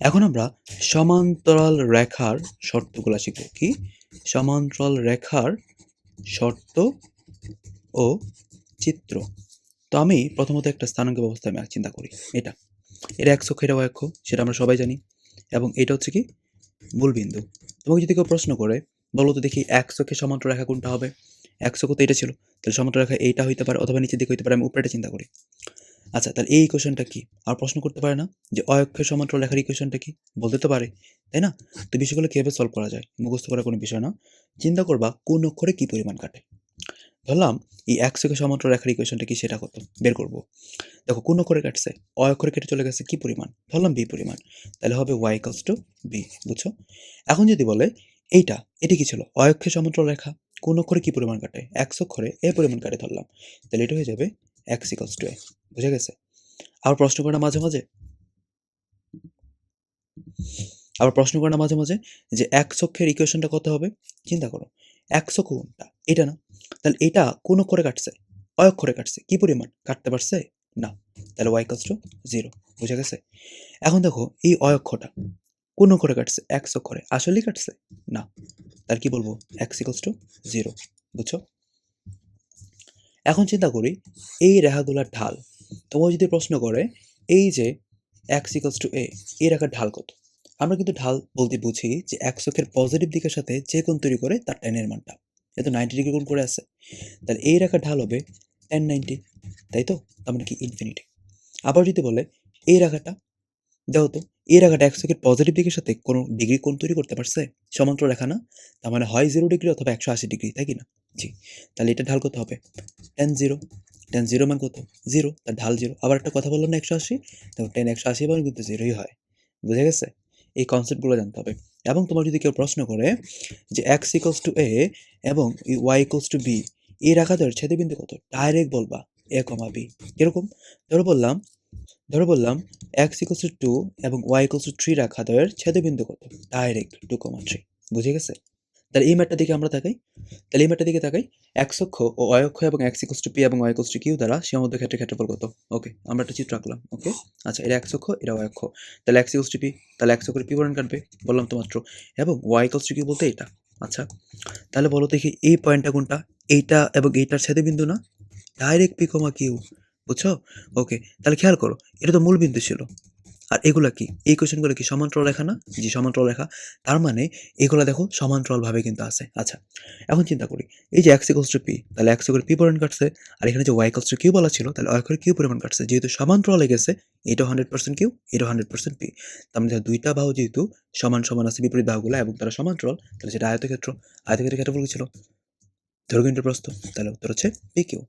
এখন আমরা সমান্তরাল রেখার শর্তগুলো শিখব। কি? সমান্তরাল রেখার শর্ত ও চিত্র। তো আমি প্রথমত একটা স্থানাঙ্ক ব্যবস্থা আমি চিন্তা করি। এটা। এটা একশো এটা অক্ষ, সেটা আমরা সবাই জানি। এবং এটা হচ্ছে কি? মূলবিন্দু তোমাকে যদি কেউ প্রশ্ন করে, বলো তো দেখি একশোকে সমান্তর রেখা কোনটা হবে? একশো তো এটা ছিল। তাহলে সমান্তর রেখা এইটা হইতে পারে অথবা নিচের দিকে হইতে পারে, আমি উপরেটা চিন্তা করি। আচ্ছা তাহলে এই ইকুয়েশনটা কি? আর প্রশ্ন করতে পারে না যে অক্ষের সমান্তরাল রেখার ইকুয়েশনটা কি? বলতে তো পারে, তাই না? তো বিষয়গুলো কীভাবে সলভ করা যায়? মুখস্থ করার কোনো বিষয় না। চিন্তা করবা কোন অক্ষরে কি পরিমাণ কাটে। ধরলাম এই একশোকে সমান্তরাল রেখার ইকুয়েশনটা কি সেটা কত? বের করব। দেখো কোন অক্ষরে কাটছে? অ অক্ষরে কেটে চলে গেছে কি পরিমাণ? ধরলাম বি পরিমাণ। তাহলে হবে ওয়াই ইকালস টু বি বুঝছ? এখন যদি বলে এইটা, এটি কি ছিল? অক্ষের সমান্তরাল রেখা। কোন অক্ষরে কি পরিমাণ কাটে? একশো অক্ষরে এ পরিমাণ কাটে ধরলাম। তাহলে এটা হয়ে যাবে এক্স ইকালস টু এ বুঝে গেছে? আবার প্রশ্ন করে না মাঝে মাঝে? আবার প্রশ্ন করে না মাঝে মাঝে যে এক চক্ষের ইকুয়েশনটা কত হবে? চিন্তা করো একশো কোনটা? এটা না। তাহলে এটা কোন অক্ষরে কাটছে? অক্ষরে কাটছে। কি পরিমাণ? কাটতে পারছে? না। তাহলে ওয়াই কাজ টু জিরো বুঝে গেছে? এখন দেখো, এই অক্ষরটা কোন অক্ষরে কাটছে? একশো অক্ষরে। আসলেই কাটছে? না। তাহলে কি বলব? এক্স ইকলস টু জিরো বুঝছ? এখন চিন্তা করি, এই রেখাগুলার ঢাল, তোমার যদি প্রশ্ন করে, এই যে এক্স ইকলস টু এ এই রেখার ঢাল কত? আমরা কিন্তু ঢাল বলতে বুঝি যে এক পজিটিভ দিকের সাথে যে কোণ তৈরি করে তার টেনের মানটা। এ তো নাইনটি ডিগ্রি কোণ করে আছে। তাহলে এই রেখার ঢাল হবে টেন নাইনটি তাই তো? তার মানে কি ইনফিনিটি আবার যদি বলে, এই রেখাটা, দেখো তো এই রেখাটা এক চোখের পজিটিভ দিকের সাথে কোনো ডিগ্রি কোণ তৈরি করতে পারছে? সমান্তর রেখা না? তার মানে হয় জিরো ডিগ্রি অথবা একশো আশি ডিগ্রি তাই কি না? জি, তাহলে এটা ঢাল কত হবে। টেন জিরো টেন জিরো মান কত? জিরো তার ঢাল জিরো আবার একটা কথা বললাম না একশো আশি? তো টেন একশো আশি মানে কিন্তু জিরোই হয়। বুঝে গেছে? এই কনসেপ্টগুলো জানতে হবে। এবং তোমার যদি কেউ প্রশ্ন করে যে এক্স ইকলস টু এ এবং ওয়াই ইকলস টু বি এই রেখাদের ছেদবিন্দু কত? ডাইরেক্ট বলবা এ কমা বি কীরকম? ধরো বললাম ধরো বললাম এক্স ইকলস টু এবং ওয়াই ইকলস টু থ্রি রেখাদের ছেদবিন্দু কত? ডাইরেক্ট টু কমা থ্রি বুঝে গেছে? তাহলে এই ম্যাটটার দিকে আমরা তাকাই। তাহলে এই ম্যাটটার দিকে তাকাই। এক্স অক্ষ ও ওয়াই অক্ষ এবং এক্স ইকলস টু পি এবং ওয়াই ইকলস টু কিউ দ্বারা সীমাবদ্ধ ক্ষেত্রে ক্ষেত্রফল কত? ওকে আমরা একটা চিত্র আঁকলাম ওকে আচ্ছা এটা এক্স অক্ষ এটা ওয়াই অক্ষ। তাহলে এক্স ইকলস টু পি তাহলে এক্স অক্ষরে পি পয়েন্ট কাটবে, বললাম তো মাত্র। এবং ওয়াই ইকলস টু কিউ বলতে এটা। আচ্ছা তাহলে বলো দেখি এই পয়েন্টটা কোনটা? এইটা এবং এইটার ছেদে বিন্দু না? ডাইরেক্ট পি কমা কিউ বুঝছ? ওকে তাহলে খেয়াল করো, এটা তো মূল বিন্দু ছিল। আর এগুলা কি? এই কোয়েশনগুলো কি সমান্তরাল রেখা না? জি সমান্তরাল রেখা। তার মানে এগুলো দেখো সমান্তরালভাবে কিন্তু আছে। আচ্ছা এখন চিন্তা করি, এই যে এক্স ইকলস টু পি তাহলে এক্স করে পি পরিমাণ কাটছে, আর এখানে যে ওয়াই ইকলস টু কিউ বলা ছিল, তাহলে ওয়াই করে কিউ পরিমাণ কাটছে। যেহেতু সমান্তরালে গেছে এটা হান্ড্রেড পার্সেন্ট কিউ এটা হান্ড্রেড পার্সেন্ট পি তার মানে দুইটা বাহু যেহেতু সমান সমান আছে, বিপরীত বাহুগুলো এবং তারা সমান্তরাল তাহলে সেটা আয়তক্ষেত্র। আয়তক্ষেত্রের ক্ষেত্রফল কি ছিল? দৈর্ঘ্য প্রস্থ, তাহলে উত্তর হচ্ছে পি কিউ